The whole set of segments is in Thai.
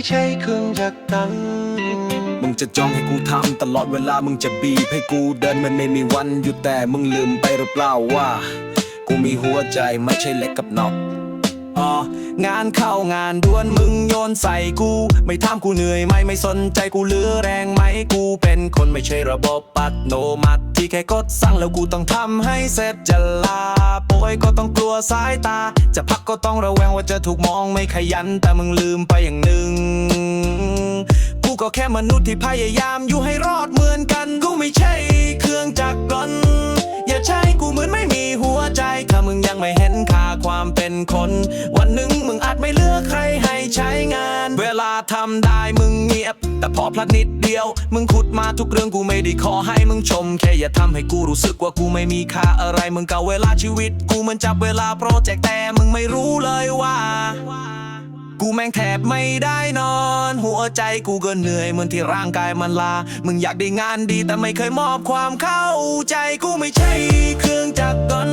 ไม่ใช่เครื่องจักรกันมึงจะจ้องให้กูทำตลอดเวลามึงจะบีบให้กูเดินมันไม่มีวันหยุดแต่มึงลืมไปหรือเปล่าว่า กูมีหัวใจไม่ใช่เล็กกับน็อตอ๋องานเข้างานด่วนมึงโยนใส่กู ไม่ถามกูเหนื่อยไหมไม่สนใจกูเลือแรงไหมกูเป็นคนไม่ใช่ระบบปัตโนมัติ ที่แค่กดสั่งแล้วกูต้องทำให้เสร็จจะลาป่วยก็ต้องกลัวสายตา จะพักก็ต้องระแวงว่าจะถูกมองไม่ขยันแต่มึงลืมไปอย่างหนึ่งกูก็แค่มนุษย์ที่พยายามอยู่ให้รอดเหมือนกัน กูไม่ใช่เครื่องจักรกล ใช้กูเหมือนไม่มีหัวใจถ้ามึงยังไม่เห็นค่าความเป็นคน วันหนึ่งมึงอาจไม่เลือกใครให้ใช้งาน เวลาทำได้มึงเงียบ แต่พอพลัดนิดเดียว มึงขุดมาทุกเรื่องกูไม่ได้ขอให้มึงชม แค่อย่าทำให้กูรู้สึกว่ากูไม่มีค่าอะไร มึงเก่าเวลาชีวิต กูมันจับเวลาโปรเจกต์แต่มึงไม่รู้เลยว่า กูแม่งแทบไม่ได้นอน หัวใจกูก็เหนื่อยเหมือนที่ร่างกายมันลา มึงอยากได้งานดีแต่ไม่เคยมอบความเข้าใจกูไม่ใช่เครื่องจักรกล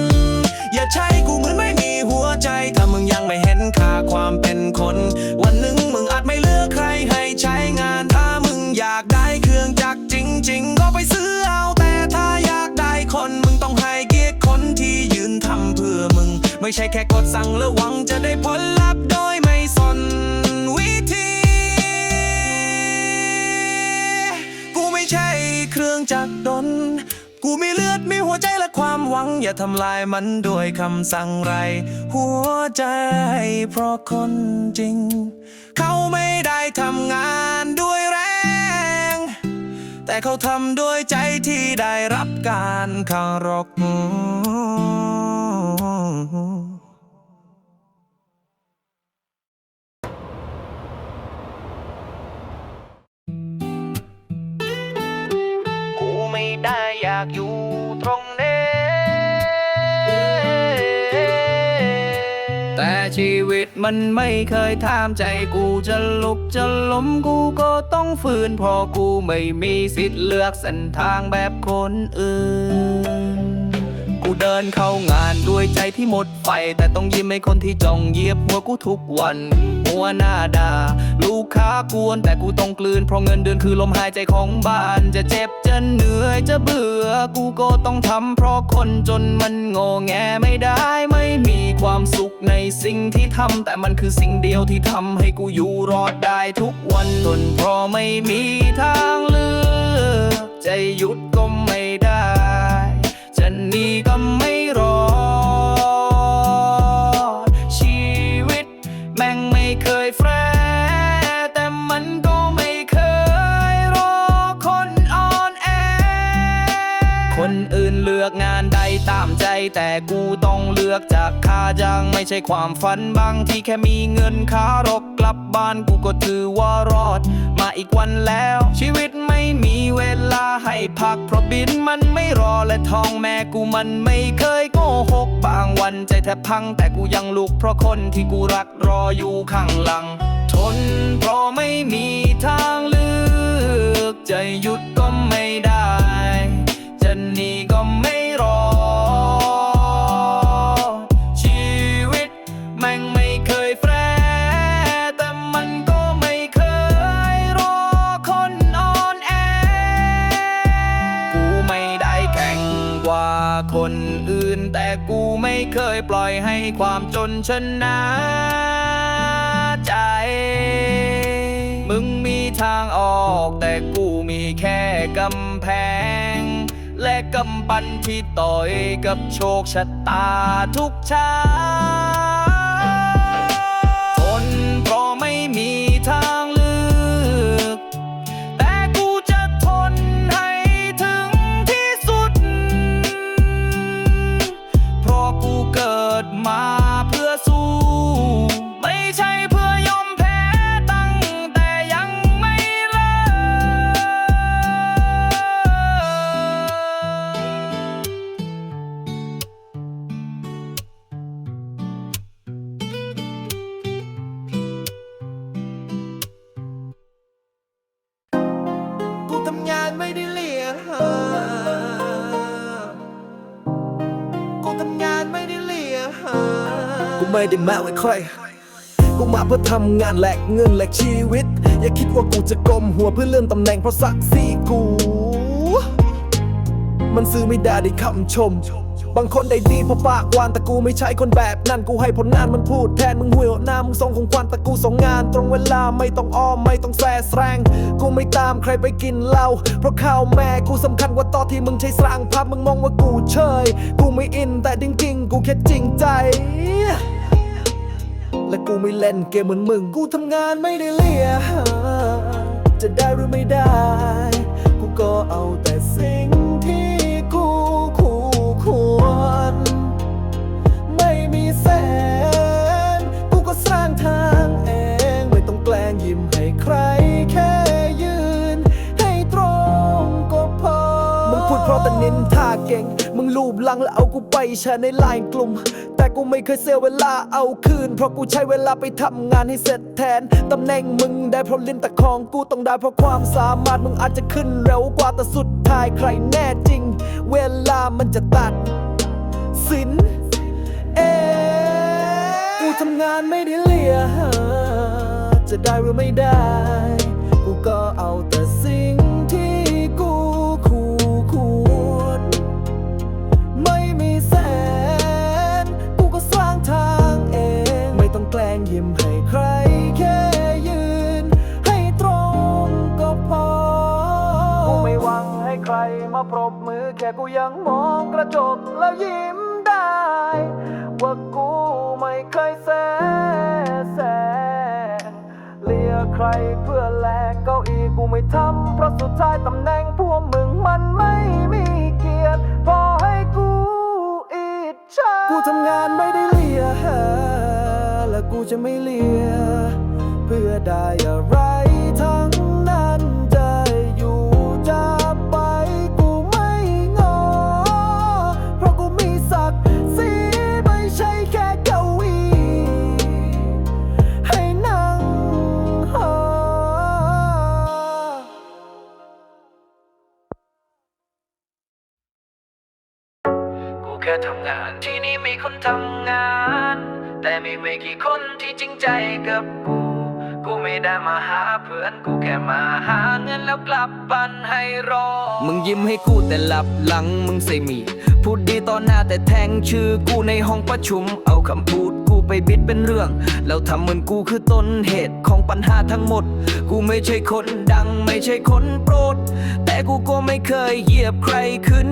อย่าใช้กูเหมือนไม่มีหัวใจถ้ามึงยังไม่เห็นค่าความเป็นคน วันหนึ่งมึงอาจไม่เลือกใครให้ใช้งานถ้ามึงอยากได้เครื่องจักรจริง ๆ ก็ไปซื้อเอาแต่ถ้าอยากได้คนมึงต้องให้เกียรติคนที่ยืนทำเพื่อมึง ไม่ใช่แค่กดสั่งแล้วหวังจะได้ผล จากดน กูมีเลือดมีหัวใจและความหวัง อย่าทำลายมันด้วยคำสั่งไร หัวใจเพราะคนจริง เขาไม่ได้ทำงานด้วยแรง แต่เขาทำด้วยใจที่ได้รับการเคารพากอยู่ตรงนี้แต่ชีวิตมันไม่เคยถามใจกูจะลุกจะล้มกูก็ต้องฝืนเพราะกูไม่มีสิทธิ์เลือกเส้นทางแบบคนอื่น กูเดินเข้างานด้วยใจที่หมดไฟ แต่ต้องยิ้มให้คนที่จ้องเยียบหัวกูทุกวัน หัวหน้าด่าลูกค้ากวนแต่กูต้องกลืน เพราะเงินเดือนคือลมหายใจของบ้าน จะเจ็บจะเหนื่อยจะเบื่อ กูก็ต้องทำเพราะคนจนมันโง่แงไม่ได้ ไม่มีความสุขในสิ่งที่ทำแต่มันคือสิ่งเดียวที่ทำให้กูอยู่รอดได้ทุกวันจนเพราะไม่มีทางเลือกจะหยุดก็ แต่กูต้องเลือกจากค่าจ้างไม่ใช่ความฝันบางที่แค่มีเงินค่ารถกลับบ้านกูก็ถือว่ารอด มาอีกวันแล้ว ชีวิตไม่มีเวลาให้พักเพราะบินมันไม่รอและท้องแม่กูมันไม่เคยโกหกบางวันใจแทบพัง แต่กูยังลุกเพราะคนที่กูรักรออยู่ข้างหลัง ทนเพราะไม่มีทางเลือกจะหยุดก็ไม่ได้ จะหนี อื่น แต่กูไม่เคยปล่อยให้ความจนชนะใจ มึงมีทางออกแต่กูมีแค่กำแพง และกำปั้นที่ต่อยกับโชคชะตาทุกเช้าทนเพราะไม่มีทาง ไม่ได้เลี้ยงกูมาไว้ใครกูมาเพื่อทำงานแหลกเงินแหลกชีวิต อย่าคิดว่ากูจะกลมหัวเพื่อเลื่อนตำแหน่งเพราะศักดิ์ศรีกู มันซื้อไม่ได้ด้วยคำชม บางคนได้ดีเพราะปากหวานแต่กูไม่ใช่คนแบบนั้นกูให้ผลงานมันพูดแทนมึงห่วยหัวหน้ามึงส่งของควันแต่กูส่งงาน ตรงเวลาไม่ต้องอ้อมไม่ต้องแสแสรง กูไม่ตามใครไปกินเหล้าเพราะข้าวแม่กูสำคัญกว่าตอนที่มึงใช้สร้างภาพมึงมองว่ากูเชยกูไม่อินแต่จริงๆ กูแค่จริงใจและกูไม่เล่นเกมเหมือนมึง กูทำงานไม่ได้เลียจะได้หรือไม่ได้ กูก็เอาแต่สิ่งะแต่นินท่าเก่ง มึงลูบลังแล้วเอากูไปแชร์ในไลน์กลุ่ม แต่กูไม่เคยเสียเวลาเอาคืน เพราะกูใช้เวลาไปทำงานให้เสร็จแทน ตำแหน่งมึงได้เพราะลิ้นแต่ของกูต้องได้เพราะความสามารถมึงอาจจะขึ้นเร็วกว่าแต่สุดท้ายใครแน่จริง เวลามันจะตัด สิน เองกูทำงานไม่ได้เลียจะได้หรือไม่ได้ กูก็เอาแต่สิ่ง ใครมาปรบมือแค่กูยังมองกระจกแล้วยิ้มได้ ว่ากูไม่เคยแสแสเลียใครเพื่อแลกเก้าอี้กูไม่ทำเพราะสุดท้ายตำแหน่งพวกมึงมันไม่มีเกียรติพอให้กูอิจฉากูทำงานไม่ได้เลียและกูจะไม่เลียเพื่อได้อะไร ทำงาน ที่นี่มีคนทำงาน แต่ม่ไม่กี่คนที่จริงใจกับกู กูไม่ได้มาหาเพื่อนกูแค่มาหาเงินแล้วกลับบ้านให้รอ มึงยิ้มให้กูแต่หลับหลังมึงใส่หมีพูดดีต่อหน้าแต่แทงชื่อกูในห้องประชุม เอาคำพูดกูไปบิดเป็นเรื่อง แล้วทำเหมือนกูคือต้นเหตุของปัญหาทั้งหมด กูไม่ใช่คนดังไม่ใช่คนโปรด แต่กูก็ไม่เคยเหยียบใครขึ้น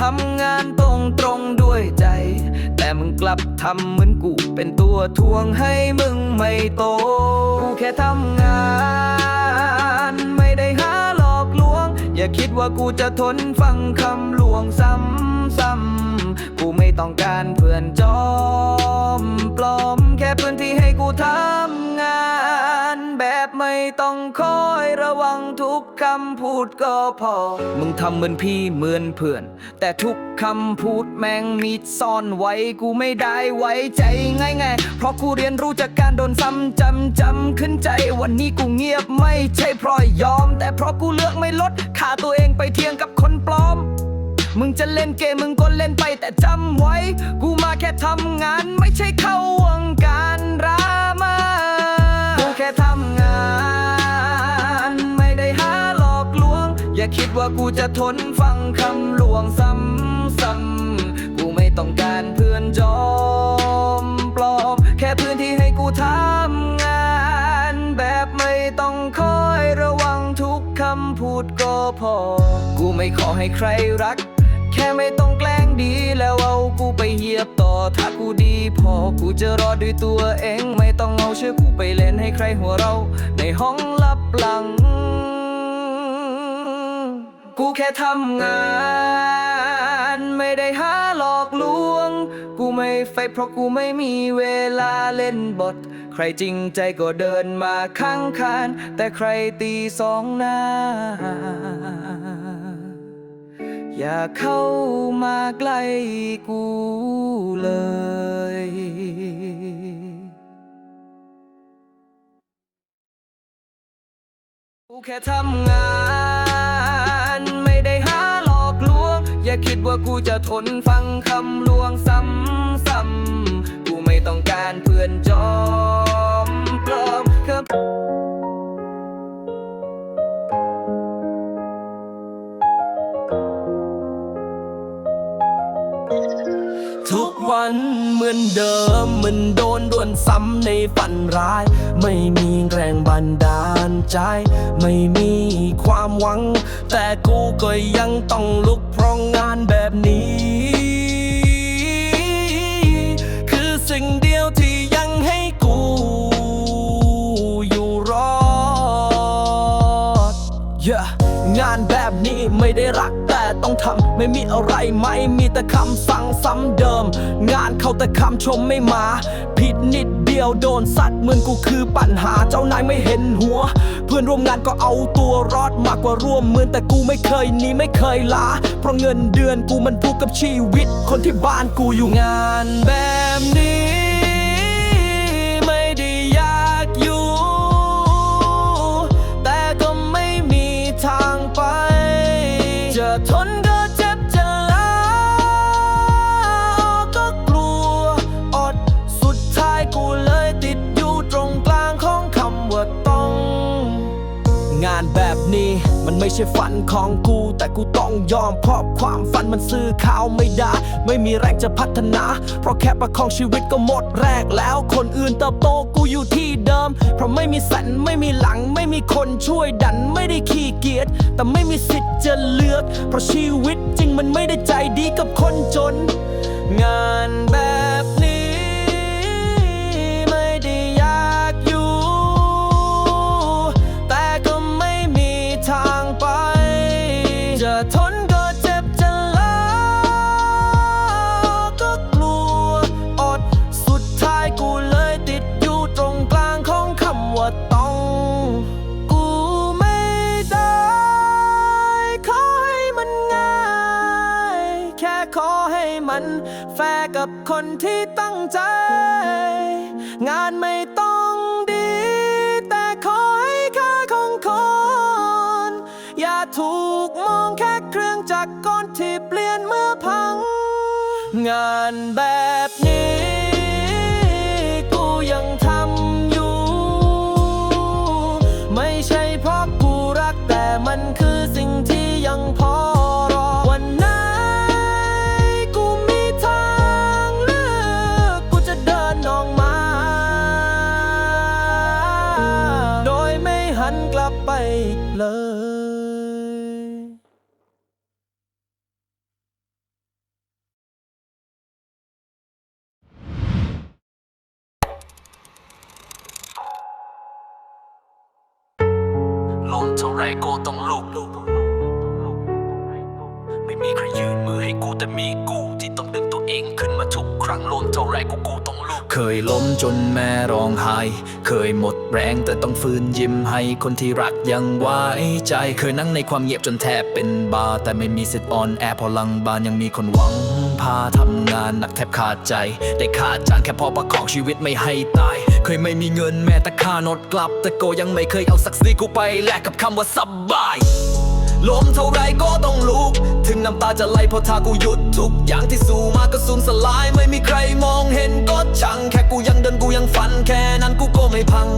ทำงานตรงตรงๆด้วยใจ แต่มึงกลับทำเหมือนกูเป็นตัวทวงให้มึงไม่โตกูแค่ทำงานไม่ได้หาหลอกลวง อย่าคิดว่ากูจะทนฟังคำลวงซ้ำซ้ำๆกูไม่ต้องการเพื่อนจอมปลอม แค่พื้นที่ให้กูทำงาน แบบไม่ต้องคอยระวังทุก คำพูดก็พอ มึงทำเหมือนพี่เหมือนเพื่อน แต่ทุกคำพูดแม่งมีซ่อนไว้กูไม่ได้ไว้ใจง่ายไงเพราะกูเรียนรู้จากการโดนซ้ำจำจำขึ้นใจวันนี้กูเงียบไม่ใช่เพราะยอม แต่เพราะกูเลือกไม่ลดค่าตัวเองไปเทียงกับคนปลอม มึงจะเล่นเกมมึงก็เล่นไปแต่จำไว้ กูมาแค่ทำงานไม่ใช่เข้าวง ว่ากูจะทนฟังคำลวงซ้ำซ้ำๆกูไม่ต้องการเพื่อนจอมปลอม แค่พื้นที่ให้กูทำงาน แบบไม่ต้องคอยระวังทุกคำพูดก็พอ กูไม่ขอให้ใครรัก แค่ไม่ต้องแกล้งดีแล้วเอากูไปเหยียบต่อถ้ากูดีพอกูจะรอด้วยตัวเอง ไม่ต้องเอาเชื่อกูไปเล่นให้ใครหัวเรา ในห้องลับหลัง กูแค่ทำงาน ไม่ได้หาหลอกลวง กูไม่ไฟเพราะกูไม่มีเวลาเล่นบท ใครจริงใจก็เดินมาข้างคาน แต่ใครตีสองหน้า อย่าเข้ามาใกล้กูเลยกูแค่ทำงาน ไม่ได้หาหลอกลวง อย่าคิดว่ากูจะทนฟังคำลวงซ้ำซ้ำกูไม่ต้องการเพื่อนจอมปลอมครับ นเหมือนเดิมเหมันโดนดวนซ้ำในฝันร้าย ไม่มีแรงบันดาลใจ ไม่มีความหวัง แต่กูก็ยังต้องลุกเพราะงานแบบนี้ งานแบบนี้ไม่ได้รักแต่ต้องทำไม่มีอะไรไหมมีแต่คำสั่งซ้ำเดิม งานเขาแต่คำชมไม่มา ผิดนิดเดียวโดนสัตว์เหมือนกูคือปัญหาเจ้านายไม่เห็นหัว เพื่อนร่วมงานก็เอาตัวรอดมากกว่าร่วมมือแต่กูไม่เคยหนีไม่เคยลาเพราะเงินเดือนกูมันผูกกับชีวิต คนที่บ้านกูอยู่งานแบบนี้ นี้ มันไม่ใช่ฝันของกู แต่กูต้องยอมเพราะความฝันมันซื้อข้าวไม่ได้ ไม่มีแรงจะพัฒนา เพราะแค่ประคองชีวิตก็หมดแรกแล้ว คนอื่นเติบโตกูอยู่ที่เดิม เพราะไม่มีสันไม่มีหลัง ไม่มีคนช่วยดันไม่ได้ขี้เกียจแต่ไม่มีสิทธิ์จะเลือก เพราะชีวิตจริงมันไม่ได้ใจดีกับคนจน งานแบบ กับคนที่ตั้งใจ งานไม่ต้องดี แต่ขอให้ค่าของคน อย่าถูกมองแค่เครื่องจักรกลที่เปลี่ยนเมื่อพัง งานแบบ เคยหมดแรงแต่ต้องฟื้นยิ้มให้คนที่รักยังไว้ใจเคยนั่งในความเงียบจนแทบเป็นบาแต่ไม่มีสิทธิ์ออนแอร์พอลังบานยังมีคนหวังพาทำงานหนักแทบขาดใจ ได้ขาดจานแค่พอประคองชีวิตไม่ให้ตาย เคยไม่มีเงินแม้แต่ค่านดกลับ แต่ก็ยังไม่เคยเอาศักดิ์ศรีกูไปแลกกับคำว่าสบายลมเท่าไรก็ต้องลุก ถึงน้ำตาจะไหลเพราะถ้ากูหยุดทุกอย่างที่สู้มาก็สูญสลาย ไม่มีใครมองเห็นก็ช่างแค่กูยังเดินกูยังฝันแค่นั้นกูก็ไม่พัง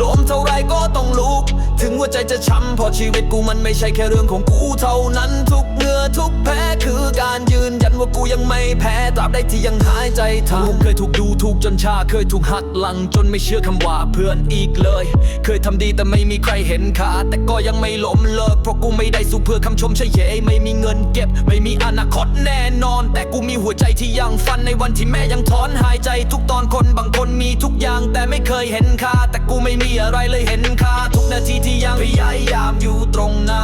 ล้มเท่าไรก็ต้องลุก ถึงหัวใจจะช้ำเพราะชีวิตกูมันไม่ใช่แค่เรื่องของกูเท่านั้นทุกเหงื่อทุกแพ้คือการยืนยันว่ากูยังไม่แพ้ตราบใดที่ยังหายใจทันเคยถูกดูถูกจนชาเคยถูกหักหลังจนไม่เชื่อคำว่าเพื่อนอีกเลย เคยทำดีแต่ไม่มีใครเห็นค่าแต่ก็ยังไม่ล้มเลิกเพราะกูไม่ได้สู้เพื่อคำชมใช่เย่ไม่มีเงินเก็บ ไม่มีอนาคตแน่นอน แต่กูมีหัวใจที่ยังฟันในวันที่แม่ยังถอนหายใจทุกตอนคนบางคนมีทุกอย่างแต่ไม่เคยเห็นค่า แต่กูไม่มีอะไรเลยเห็นค่า ทุกนาทีที่ยังพยายามอยู่ตรงหน้า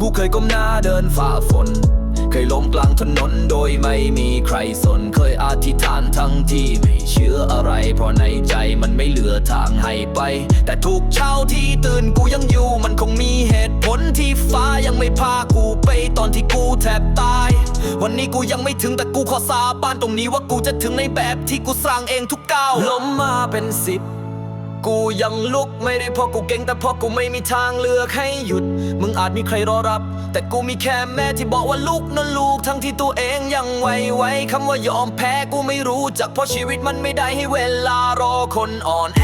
กูเคยก้มหน้าเดินฝ่าฝน เคยล้มกลางถนนโดยไม่มีใครสน เคยอธิษฐานทั้งที่ไม่เชื่ออะไร เพราะในใจมันไม่เหลือทางให้ไป แต่ทุกเช้าที่ตื่นกูยังอยู่ มันคงมีเหตุผลที่ฟ้ายังไม่พากูไปตอนที่กูแทบตาย วันนี้กูยังไม่ถึงแต่กูขอสาบานตรงนี้ว่ากูจะถึงในแบบที่กูสร้างเองทุกก้าวล้มมาเป็นสิบ กูยังลุกไม่ได้เพราะกูเก่งแต่เพราะกูไม่มีทางเลือกให้หยุด มึงอาจมีใครรอรับ แต่กูมีแค่แม่ที่บอกว่าลูกนั่นลูกทั้งที่ตัวเองยังไหวไวคำว่ายอมแพ้กูไม่รู้จักเพราะชีวิตมันไม่ได้ให้เวลารอคนอ่อนแอ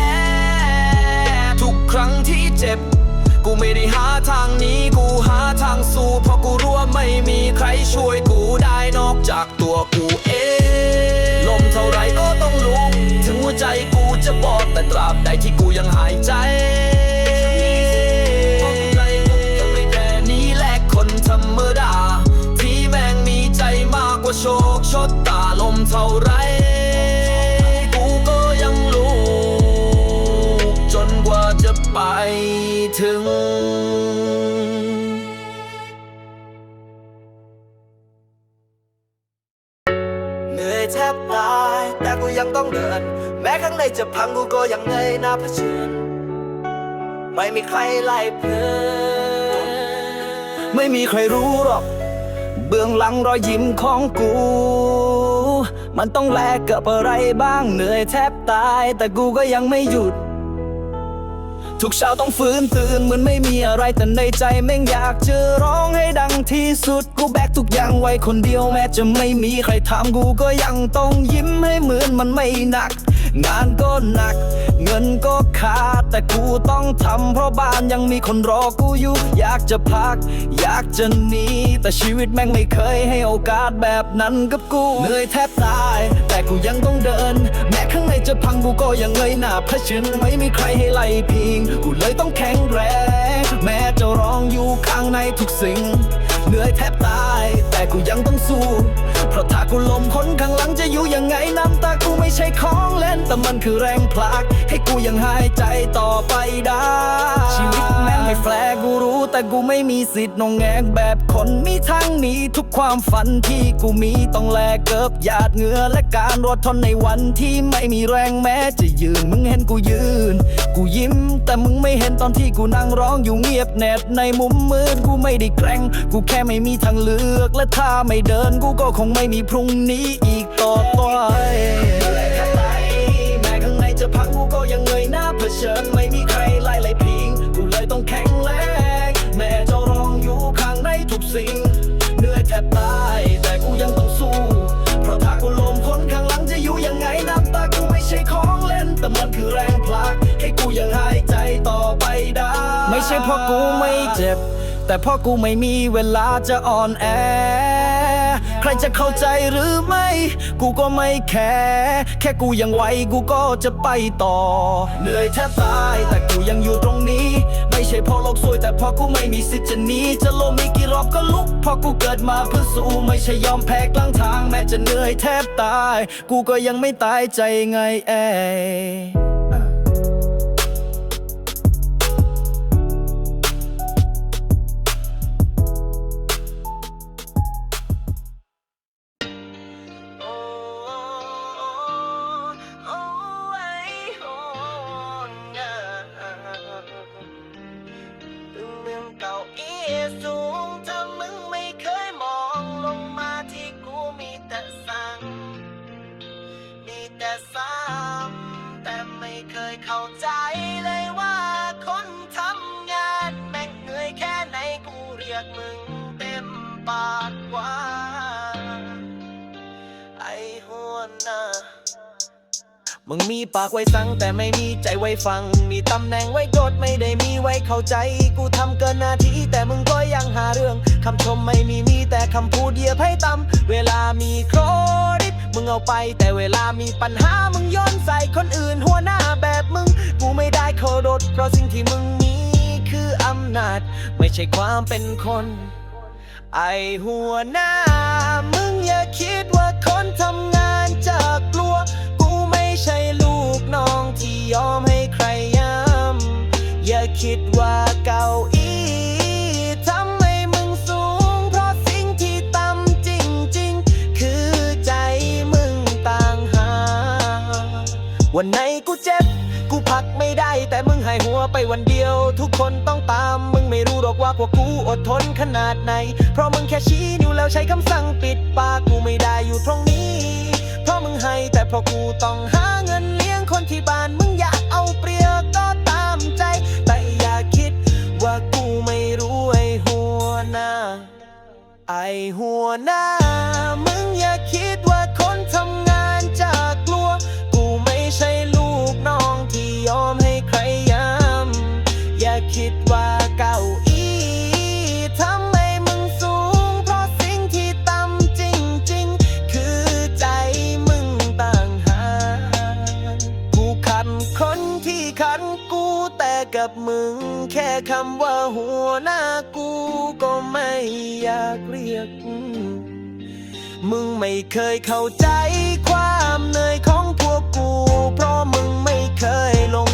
ทุกครั้งที่เจ็บ กูไม่ได้หาทางหนี้กูหาทางสู้เพราะกูรู้ว่าไม่มีใครช่วยกูได้นอกจากตัวกูเองลมเท่าไรก็ต้องลุกถึงหัวใจกู จะบอดแต่ตราบใดที่กูยังหายใจนี้แหละคนธรรมดา ที่แม่งมีใจมากกว่าโชคชดตาลมเท่าไรกูก็ยังรู้ จนกว่าจะไปถึงเหนื่อยแทบตายแต่กูยังต้องเดิน ม้ข้างในจะพังกูก็ยังเงยหน้าเผชิญ ไม่มีใครไล่เพื่อนไม่มีใครรู้หรอก เบื้องหลังรอยยิ้มของกู มันต้องแลกกับอะไรบ้างเหนื่อยแทบตาย แต่กูก็ยังไม่หยุด ทุกเช้าต้องฟื้นตื่นเหมือนไม่มีอะไรแต่ในใจแม่งอยากจะร้องให้ดังที่สุดกูแบกทุกอย่างไว้คนเดียวแม้จะไม่มีใครถามกูก็ยังต้องยิ้มให้เหมือนมันไม่หนัก งานก็หนัก เงินก็ขาดแต่กูต้องทำเพราะบ้านยังมีคนรอกูอยู่ อยากจะพัก อยากจะหนีแต่ชีวิตแม่งไม่เคยให้โอกาสแบบนั้นกับกู เหนื่อยแทบตาย แต่กูยังต้องเดิน แม้ข้างในจะพังกูก็ยังเงยหน้าเผชิญไม่มีใครให้ไล่พิง กูเลยต้องแข็งแรง แม้จะร้องอยู่ข้างในทุกสิ่ง เหนื่อยแทบตาย แต่กูยังต้องสู้ เพราะถ้ากูล้มคนข้างหลังจะอยู่ยังไงน้ำตากูไม่ใช่ของเล่น แต่มันคือแรงผลัก ให้กูยังหายใจต่อไปได้ ชีวิตแม่งไม่แฟร์กูรู้ แต่กูไม่มีสิทธิ์นองแงกแบบคนมีทางหนี้ทุกความฝันที่กูมีต้องแลกเกิบหยาดเหงื่อและการรอดทนในวันที่ไม่มีแรงแม้จะยืนมึงเห็นกูยืน กูยิ้ม แต่มึงไม่เห็นตอนที่กูนั่งร้องอยู่เงียบแนบในมุมมืดกูไม่ได้แกล้งกูแค่ไม่มีทางเลือก และถ้าไม่เดินกูก็คงไม่มีพรุ่งนี้อีกต่อไปแม้ข้างในจะพังกูก็ยังเงยหน้าเผชิญไม่มีใครไล่ไล่พิงกูเลยต้องแข็งแรงแม้จะร้องอยู่ข้างในทุกสิ่งเหนื่อยแทบตายแต่กูยังต้องสู้ เพราะถ้ากูล้มคนข้างหลังจะอยู่ยังไงน้ำตากูไม่ใช่ของเล่น แต่มันคือแรงผลักให้กูยังหายใจต่อไปได้ ไม่ใช่เพราะกูไม่เจ็บ แต่พราะกูไม่มีเวลาจะอ่อนแอ ใครจะเข้าใจหรือไม่ กูก็ไม่แคร์แค่กูยังไหวกูก็จะไปต่อ เหนื่อยแทบตาย แต่กูยังอยู่ตรงนี้ ไม่ใช่พราะโลกสวย แต่พราะกูไม่มีสิทธิ์จะหนีจะล้มอีกกี่รอบก็ลุกพราะกูเกิดมาเพื่อสู้ไม่ใช่ยอมแพ้กลางทาง แม้จะเหนื่อยแทบตาย กูก็ยังไม่ตายใจไงเอ ปากว่า ไอหัวหน้ามึงมีปากไว้สั่งแต่ไม่มีใจไว้ฟัง มีตำแหน่งไว้กดไม่ได้มีไว้เข้าใจ กูทำเกินหน้าที่แต่มึงก็ยังหาเรื่องคำชมไม่มีมีแต่คำพูดเหยียบให้ต่ำเวลามีโครดิตมึงเอาไปแต่เวลามีปัญหามึงโยนใส่คนอื่นหัวหน้าแบบมึง กูไม่ได้เคารพเพราะสิ่งที่มึงมีคืออำนาจ ไม่ใช่ความเป็นคน ไอหัวหน้า มึงอย่าคิดว่าคนทำงานจะกลัว กูไม่ใช่ลูกน้องที่ยอมให้ใครย้ำอย่าคิดว่าเก้าอี้ทำให้มึงสูง เพราะสิ่งที่ต่ำจริงๆ คือใจมึงต่างหากวันไหนกูเจ็บ กูพักไม่ได้ แต่มึงหายหัวไปวันเดียว ทุกคนต้องตาม มึงไม่รู้หรอกว่าพวกกูอดทนขนาดไหน เพราะมึงแค่ชี้นิ้วแล้วใช้คำสั่งปิดปากกูไม่ได้อยู่ตรงนี้ เพราะมึงให้แต่เพราะกูต้องหาเงินเลี้ยงคนที่บ้านมึงอยากเอาเปรียบก็ตามใจ แต่อย่าคิดว่ากูไม่รู้ไอหัวหน้า ไอหัวหน้า ไม่เคยเข้าใจความเหนื่อยของพวกกู เพราะมึงไม่เคยลง